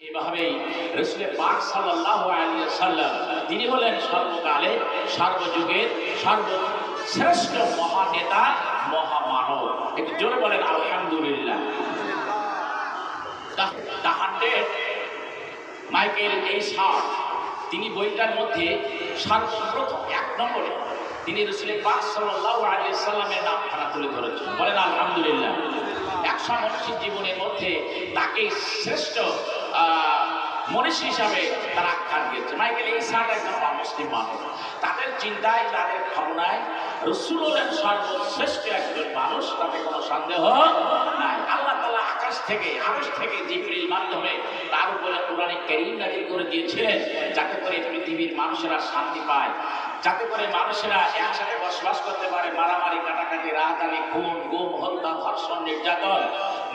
এভাবেই রসুলের পাক সাল্লাল্লাহু আলাইহি সাল্লাম তিনি হলেন সর্বকালে সর্বযুগের সর্বশ্রেষ্ঠ মহানেতা, মহামানব। একটু জোরে বলেন, আলহামদুলিল্লাহ। দ্য মাইকেল এই সার, তিনি বইটার মধ্যে সর্বপ্রথম এক নম্বরে তিনি রসুলের পাক সাল্লাল্লাহু আলাইহি সাল্লামের নামখানা তুলে ধরেছেন। বলেন, আলহামদুলিল্লাহ। একশো মানুষের জীবনের মধ্যে তাকে শ্রেষ্ঠ মনীষী হিসাবে তারা আখ্যান দিয়েছে। মাইকেল এই সার একজন মুসলিম মানুষ। তাদের চিন্তায়, তাদের ভাবনায় রসুল হলেন সর্বশ্রেষ্ঠ একজন মানুষ, তাতে কোনো সন্দেহ নাই। আল্লাহ তালা আকাশ থেকে আকাশ থেকে জিবরিল মাধ্যমে তার উপরে কোরআনে কেরিম নাজিল করে দিয়েছিলেন, যাতে করে পৃথিবীর মানুষেরা শান্তি পায়। যাতে করে মানুষেরা একসাথে বসবাস করতে পারে, মারামারি, কাটাকাটি রাহাতারি খুন, গুম, হত্যা, ধর্ষণ, নির্যাতন।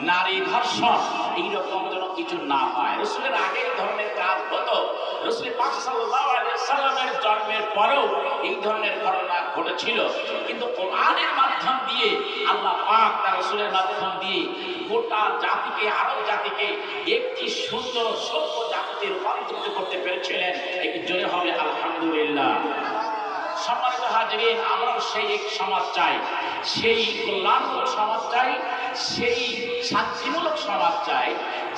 নারী ধর্ষণ, এইরকম যেন কিছু না হয়। রসুলের আগে এই ধরনের কাজ হতো। রসুলের পাক সাল্লামের জন্মের পরেও এই ধরনের ঘটনা ঘটেছিল। কিন্তু কোরআনের মাধ্যম দিয়ে, আল্লাহ পাক তার রসুলের মাধ্যম দিয়ে গোটা জাতিকে, আরব জাতিকে একটি সুন্দর সভ্য জাতিতে রূপান্তরিত করতে পেরেছিলেন। একটি জোরে হবে, আলহামদুলিল্লাহ। সম্মানিত হাজিরিন, আমরাও সেই এক সমাজ চাই। সেই কল্যাণমূলক সমাজ চাই। সেই শান্তিমূলক সমাজ চাই।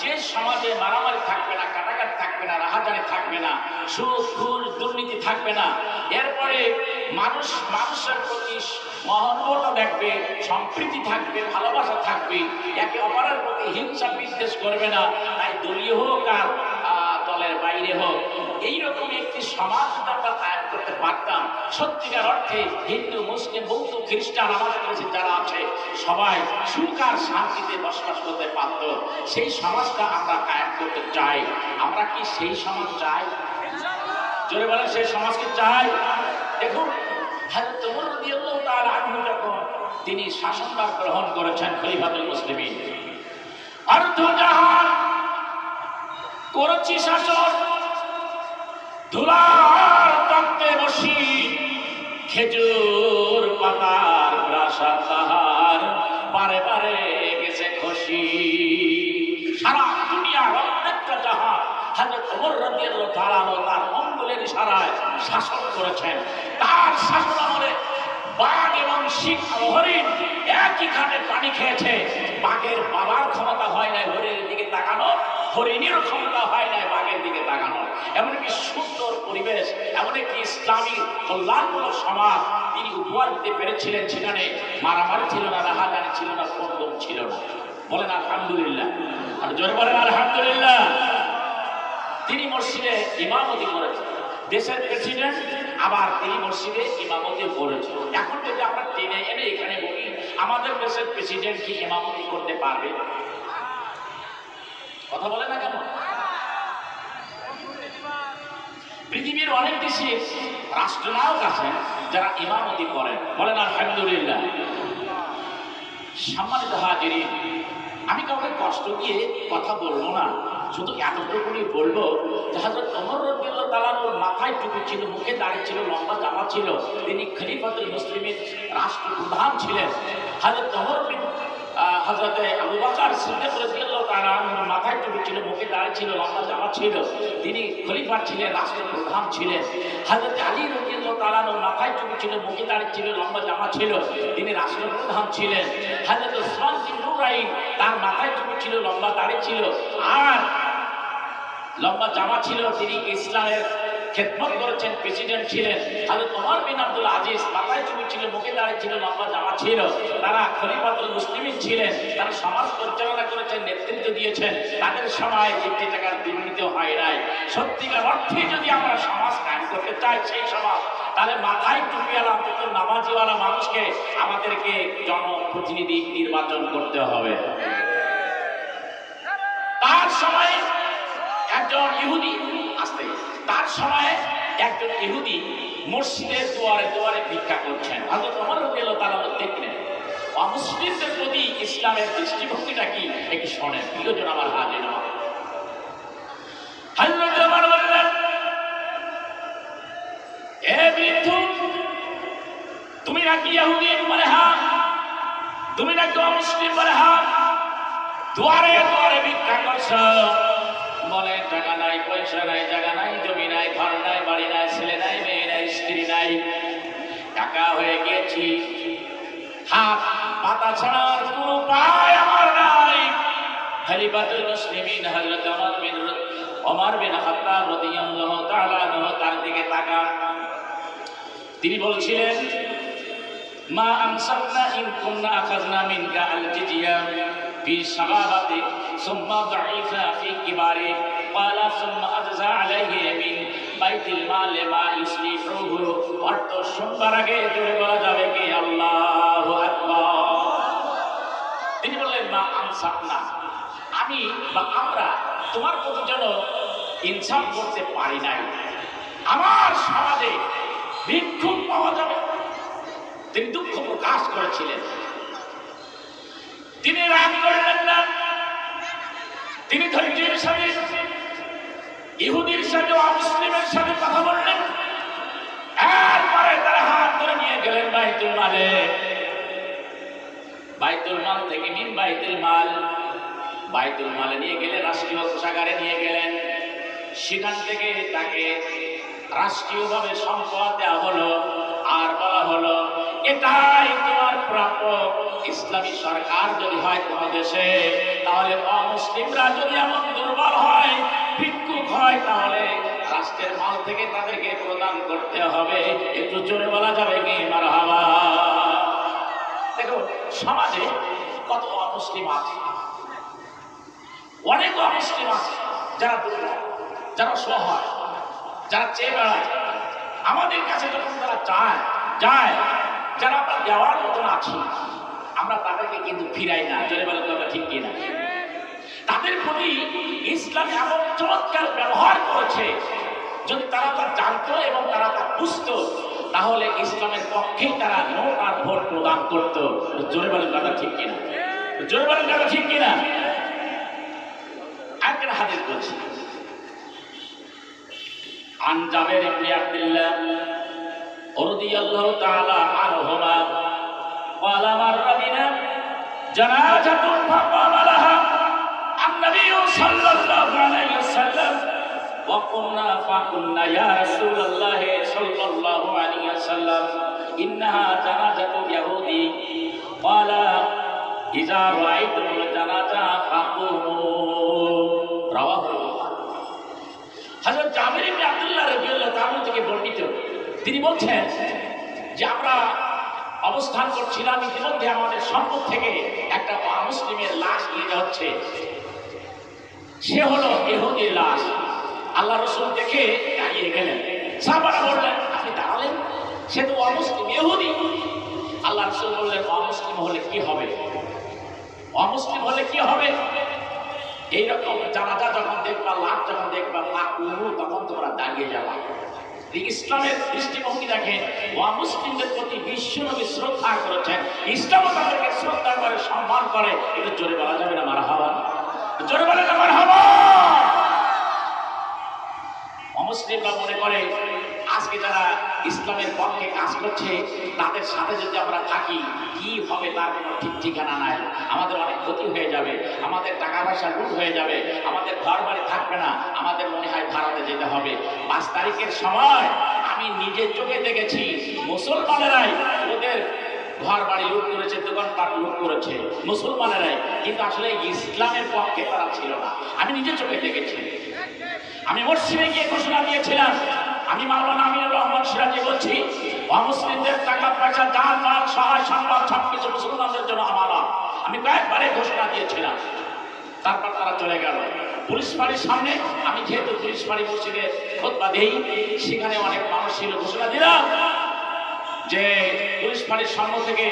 যে সমাজে মারামারি থাকবে না, কাটাকাটি থাকবে না রাহাজানি থাকবে না, সুখ দুর্নীতি থাকবে না, এরপরে মানুষ, মানুষের প্রতি মহানুভতা দেখবে সম্প্রীতি থাকবে, ভালোবাসা থাকবে, একে অপরের প্রতি হিংসা বিদ্বেষ করবে না, তাই দলীয় হোক আর দলের বাইরে হোক। এইরকম একটি সমাজ আমরা করতে পারতাম। সত্যিকার অর্থে হিন্দু, মুসলিম, বৌদ্ধ, খ্রিস্টান আমাদের কাছে যারা আছে, সবাই সুখ আর শান্তিতে বসবাস করতে পারত। সেই সমাজটা আমরা কায়েম করতে চাই। আমরা কি সেই সমাজ চাই? জোরে বলেন, সেই সমাজকে চাই? দেখুন তিনি শাসনভার গ্রহণ করেছেন খলিফাতুল জাহান করেছি শাসন, ধুলার তত্ত্বে বসি, খেজুর পাতার প্রাসাদ তাহার পারে পারে গেছে খুশি। সারা দুনিয়া অনেকটা ইশারায় শাসন করেছেন। শাসন বাঘ এবং হরিণ পানি খেয়েছে। বাঘের বাবার ক্ষমতা হয় না হরিণের দিকে তাকানো হরিণের ক্ষমতা হয় না বাঘের দিকে তাকানো। এমনকি সুন্দর পরিবেশ, এমনকি ইসলামী কল্যাণমূলক সমাজ তিনি উপহার দিতে পেরেছিলেন সেখানে। মারামারি ছিল না, রাহাজানি ছিল না, কন্দম ছিল না। বলেন আলহামদুলিল্লাহ। আর জোরে বলেন আলহামদুলিল্লাহ। তিনি মসজিদে ইমামতি করেছেন। দেশের প্রেসিডেন্ট আবার তিনি মসজিদে ইমামতি করেছেন। এখন যদি আমরা টেনে এনে এখানে বলি, আমাদের দেশের প্রেসিডেন্ট কি ইমামতি করতে পারবে? কথা বলে না কেন? পৃথিবীর অনেক দেশে রাষ্ট্রনায়ক আছেন যারা ইমামতি করেন। বলেন, আলহামদুলিল্লাহ। সম্মানিত হাজিরি আমি কাউকে কষ্ট দিয়ে কথা বলব না, শুধু এতটুকুনি বলব যে হাজরত ওমর রাদিয়াল্লাহু তাআলার মাথায় টুপি ছিল, মুখে দাড়ি ছিল, লম্বা জামা ছিল। তিনি খলিফাতুল মুসলিমের রাষ্ট্রপ্রধান ছিলেন। হাজরত ওমর মাথায় ছিল ছিল, লম্বা জামা ছিল। তিনি ছিলেন। ছিলেন মাথায় ছিল ছিল, লম্বা জামা ছিল। তিনি ছিলেন। তার মাথায় ছিল লম্বা ছিল। আর লম্বা জামা ছিল, তিনি ইসলামের খেদমত করেছেন, প্রেসিডেন্ট ছিলেন। হাজরত ওমর বিন আব্দুল আজিজ মাথায় চুমি ছিল মুখে দাঁড়িয়ে ছিল, লম্বা ছিল। তারা খলিফাতুল মুসলিমিন ছিলেন। তারা সমাজ পরিচালনা করেছেন নেতৃত্ব দিয়েছেন। তাদের সময় একটি টাকার দুর্নীতি হয় নাই। সত্যিকার অর্থে যদি আমরা সমাজ কায়েম করতে চাই সেই সমাজ তাহলে মাথায় টুপিওয়ালা অন্তত নামাজিওয়ালা মানুষকে আমাদেরকে জনপ্রতিনিধি নির্বাচন করতে হবে। তার সময়ে একজন ইহুদি আসতে। তার সময়ে একজন ইহুদি মসজিদের দুয়ারে দুয়ারে ভিক্ষা করছেন। হযরত ওমর রাদিয়াল্লাহু তাআলা দেখলেন অমুসলিমদের প্রতি ইসলামের দৃষ্টিভঙ্গিটা কি? একটু শোনেন প্রিয়জন আমার বৃদ্ধ, তুমি নাকি ইহুদি বলে হ্যাঁ তুমি নাকি অমুসলিম বলে হ্যাঁ দুয়ারে দুয়ারে ভিক্ষা করছ? বলে টাকা নাই, পয়সা নাই, জায়গা নাই, জমি নাই, ঘর নাই, বাড়ি নাই, ছেলে নাই, মেয়ে নাই, স্ত্রী নাই। টাকা হয়ে গিয়েছি। হাত, পাতা ছাড়ার কোনো উপায় আমার নাই। খলিফাতুল মুসলিমিন হযরত ওমর বিন ওমর বিন খাত্তাব রাদিয়াল্লাহু তাআলা আনহু তার দিকে তাকান। তিনি বলছিলেন, মা আমসাকনা ইন কুননা আখাযনা মিনকা আল জিজিয়া ফি শাবাবাতি সুম্মা দাঈফা ফি কিবারি ক্বালা সুম্মা আজজা আলাইহি মিন বাইতিল মাল মা ইসলিহুহু অর্থ শুনবার আগে জোরে বলা যাবে কি? আল্লাহু তিনি বললেন, মা আমসাকনা আমি বা আমরা তোমার প্রতি যেন ইনসাফ করতে পারি নাই। আমার সমাজে ভিক্ষুক পাওয়া যাবে। তিনি দুঃখ প্রকাশ করেছিলেন। তিনি রাগ করলেন না। তিনি ধৈর্যের সাথে, ইহুদির সাথে অমুসলিমের সাথে কথা বললেন। এরপরে তারা হাত ধরে নিয়ে গেলেন বাইতুল মালে। বাইতুল মাল থেকে মিন বাইতুল মাল। বাইতুল মালে নিয়ে গেলেন রাষ্ট্রীয় কোষাগারে নিয়ে গেলেন। সেখান থেকে তাকে রাষ্ট্রীয়ভাবে সম্পদ দেওয়া হলো। আর বলা হলো এটাই তোমার প্রাপ্য। ইসলামী সরকার যদি হয় তোমার দেশে, তাহলে অমুসলিমরা যদি এমন দুর্বল হয়, ভিক্ষুক হয়, তাহলে রাষ্ট্রের মাল থেকে তাদেরকে প্রদান করতে হবে। একটু জোরে বলা যাবে কি? মার হাওয়া দেখো, সমাজে কত অমুসলিম আছে। অনেক অমুসলিম আছে, যারা দুর্বল, যারা সহায় যারা চেয়ে বেড়ায়। আমাদের কাছে যখন তারা চায়, যায় যারা আমরা দেওয়ার মতন আছি, আমরা তাদেরকে কিন্তু ফিরাই না, জোরে বলেন কথা ঠিক কিনা? তাদের প্রতি ইসলাম এমন চমৎকার ব্যবহার করেছে, যদি তারা তা জানত এবং তারা তা বুঝত, তাহলে ইসলামের পক্ষে তারা নৌকার ভোট প্রদান করত। জোরে বলেন কথা ঠিক কিনা? জোরে বলেন কথা ঠিক কিনা? একটা হাদিস বলছি, আন জাবের ইবনে আব্দুল্লাহ رضي الله تعالى عنهما قال مر بنا جنازة فقام لها النبي صلى الله عليه وسلم وقلنا فقلنا يا رسول الله صلى الله عليه وسلم إنها جنازة يهودي قال إذا رأيتم الجنازة فقوموا رواه حضرت عامر بن عبد الله رضي তিনি বলছেন যে আমরা অবস্থান করছিলাম ইতিমধ্যে আমাদের সম্মুখ থেকে একটা মুসলিমের লাশ নিয়ে যাচ্ছে। সে হলো ইহুদির লাশ। আল্লাহ রসুল দেখে দাঁড়িয়ে গেলেন। সাহাবারা বললেন, আপনি দাঁড়ালেন? সে তো অমুসলিম, ইহুদি। আল্লাহ রসুল বললেন, অমুসলিম হলে কি হবে? অমুসলিম হলে কি হবে? এইরকম জানাজা যখন দেখবা লাভ যখন দেখবা ফাকুরু তখন তোমরা দাঁড়িয়ে যাবা। ইসলামের দৃষ্টিভঙ্গি দেখেন মুসলিমদের প্রতি বিশ্বনবী শ্রদ্ধা করেছেন। ইসলামও তাদেরকে শ্রদ্ধা করে, সম্মান করে। এটা জোরে বলা যাবে না মারা হবা জোরে বলে না মারা হবা অমুসলিমরা মনে করে আজকে যারা ইসলামের পক্ষে কাজ করছে, তাদের সাথে যদি আমরা থাকি, কি হবে তার কোনো ঠিক ঠিকানা নাই। আমাদের অনেক ক্ষতি হয়ে যাবে, আমাদের টাকা পয়সা লুট হয়ে যাবে, আমাদের ঘর বাড়ি থাকবে না, আমাদের মনে হয় ভারতে যেতে হবে। পাঁচ তারিখের সময় আমি নিজের চোখে দেখেছি, মুসলমানেরাই ওদের ঘর বাড়ি লুট করেছে, দোকানপাট লুট করেছে, মুসলমানেরাই। কিন্তু আসলে ইসলামের পক্ষে তারা ছিল না। আমি নিজের চোখে দেখেছি। আমি মসজিদে গিয়ে ঘোষণা দিয়েছিলাম আমি মাওলানা আমিনুর রহমান সিরাজি বলছি, অমুসলিমদের টাকা পয়সা, জান, মাল, সহায় সম্পদ সবকিছু মুসলমানদের জন্য আমালা আমি কয়েকবারে ঘোষণা দিয়েছিলাম। তারপর তারা চলে গেল। পুলিশ বাড়ির সামনে, আমি যেহেতু পুলিশ বাড়ি মসজিদে খোদবা দেই, সেখানে অনেক মানুষ ছিল, ঘোষণা দিলাম যে পুলিশ বাড়ির সামনে থেকে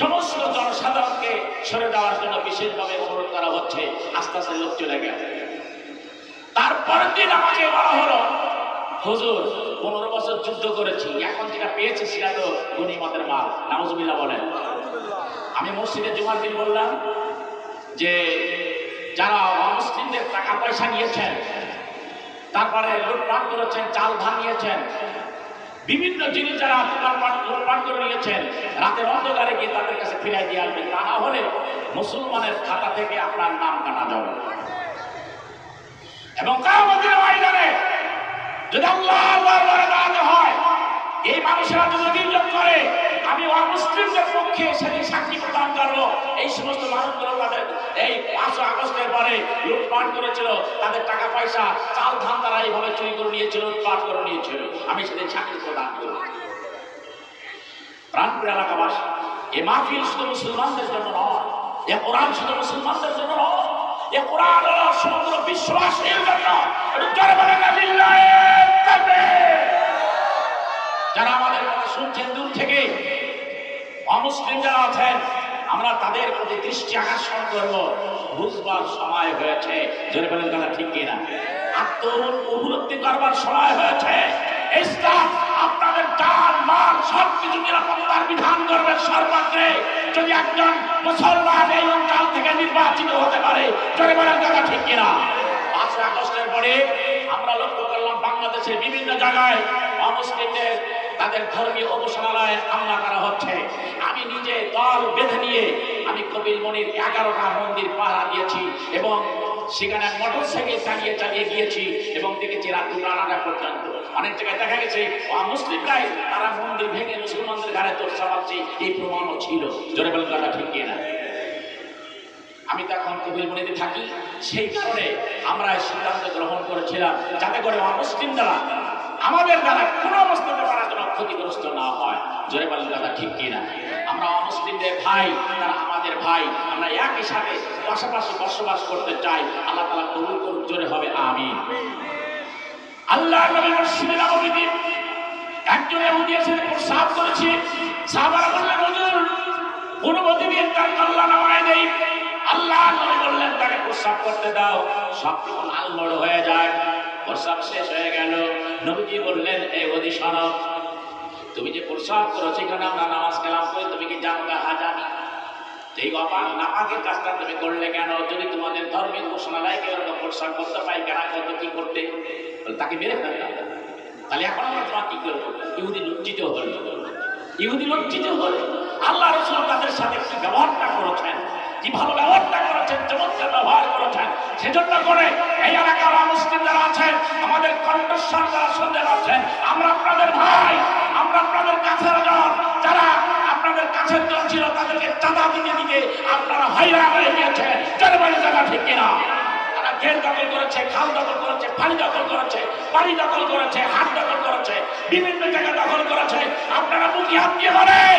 সমস্ত জনসাধারণকে সরে দেওয়ার জন্য বিশেষভাবে অনুরোধ করা হচ্ছে। আস্তে আস্তে লোক চলে গেল। তারপরের দিন আমাকে বলা হলো হুজুর, পনেরো বছর যুদ্ধ করেছি, এখন যেটা পেয়েছি সেটা তো গনিমতের মাল। নামজুবিল্লাহ বলেন। আমি মসজিদে জুমার দিন বললাম যে, যারা অমুসলিমদের টাকা পয়সা নিয়েছেন, তারপরে লুটপাট করেছেন, চাল ধান নিয়েছেন, বিভিন্ন জিনিস যারা লুটপাট লুটপাট করে নিয়েছেন, রাতের অন্ধকারে গিয়ে তাদের কাছে ফিরাই দিয়ে আসবেন। তা না হলে মুসলমানের খাতা থেকে আপনার নাম কাটা যাবে। এবং কামতের ময়দানে যদি দরবারে দাঁড়াতে হয়, এই মানুষেরা যদি অভিযোগ করে, আমি অমুসলিমদের পক্ষে সেদিন সাক্ষী প্রদান করব। এই সমস্ত মানুষগুলো তাদের এই পাঁচশো আগস্টের পরে লুটপাট করেছিল, তাদের টাকা পয়সা চাল ধান তারা এইভাবে চুরি করে নিয়েছিল, লুটপাট করে নিয়েছিল। আমি সেদিন সাক্ষী প্রদান করব। প্রাণপুর এলাকাবাসী, এ মাহফিল শুধু মুসলমানদের জন্য নয়, এ কোরআন শুধু মুসলমানদের জন্য নয়। এ কোরআন সমগ্র বিশ্ববাসীর জন্য। যারা আমাদের কথা শুনছেন দূর থেকে, অমুসলিম যারা আছেন, আমরা তাদের প্রতি দৃষ্টি আকর্ষণ করব। বুঝবার সময় হয়েছে। জোরে বলেন কথা ঠিক কিনা? আত্ম উপলব্ধি করবার সময় হয়েছে। জান মাল, সব কিছু নিরাপত্তার বিধান করবে সর্বত্রে যদি একজন মুসলমান এই অঞ্চল থেকে নির্বাচিত হতে পারে জোরে বলেন কথা ঠিক কিনা? পাঁচই আগস্টের পরে আমরা লক্ষ্য করলাম বাংলাদেশের বিভিন্ন জায়গায় অমুসলিমদের তাদের ধর্মীয় অবসরালয়ে হামলা করা হচ্ছে। আমি নিজে দল বেঁধে নিয়ে আমি মনির এগারোটা মন্দির পাহারা দিয়েছি এবং সেখানে মোটর সাইকেল চালিয়ে চালিয়ে গিয়েছি এবং দেখেছি রাত দুটা আড়াটা পর্যন্ত। অনেক জায়গায় দেখা গেছে মুসলিমরাই তারা মন্দির ভেঙে মুসলমানদের ঘাড়ে তোর চালাচ্ছে এই প্রমাণও ছিল। জোরে বলেন, কথা ঠিক না আমি তো এখন কবিলমণিতে থাকি, সেই কারণে আমরা সিদ্ধান্ত গ্রহণ করেছিলাম, যাতে করে অমুসলিম দ্বারা আমাদের দ্বারা কোন অবস্থাতে তারা যেন ক্ষতিগ্রস্ত না হয়। জোরে বলেন দাদা, ঠিক কিনা? আমরা অমুসলিমদের ভাই, তারা আমাদের ভাই। আমরা একই সাথে পাশাপাশি বসবাস করতে চাই। আল্লাহ তালা কবুল করুক, জোরে হবে আমি আল্লাহ নবী মসজিদে নববীতে একজন এহুদি এসে প্রস্তাব করেছে। সাহাবারা বললেন, হুজুর, অনুমতি দিয়ে তার কল্যাণ আমায় নেই আল্লাহ নবী বললেন, তাকে প্রস্তাব করতে দাও। সব কিছু আলমড় হয়ে যায় প্রস্তাব শেষ হয়ে গেল। নবীজি বললেন, এ ওদি সনব তুমি যে প্রস্তাব করো সেখানে আমরা নামাজ কালাম করি, তুমি কি জানো না হাজানি এই অপাক নাপাকের কাজটা তুমি করলে কেন? যদি তোমাদের ধর্মের ঘোষণালয় কেউ এরকম প্রস্তাব করতে পাই কেন কত কি করতে তাকে মেরে ফেলতাম তাহলে এখন আমরা তোমার কি করব? ইহুদি লজ্জিত হল। ইহুদি লজ্জিত হল। আল্লাহ রসুল তাদের সাথে কি ব্যবহারটা করেছেন। কি ভালো ব্যবহারটা করেছেন? চমৎকার ব্যবহার করেছেন। সেজন্য করে এই এলাকার মুসলিম যারা আছেন, আমাদের কণ্ঠস্বর যারা পাচ্ছেন, আমরা আপনাদের ভাই, আমরা আপনাদের কাছের জন যারা আপনাদের কাছের জন ছিল, তাদেরকে চাঁদা দিতে দিতে আপনারা হয়রান হয়ে গিয়েছেন। যারা বাড়ি জায়গা ঠিক কিনা? ঘের দখল করেছে, খাল দখল করেছে পানি দখল করেছে, বাড়ি দখল করেছে, হাট দখল করেছে, বিভিন্ন জায়গা দখল করেছে। আপনারা মুখি হাত দিয়ে বলেন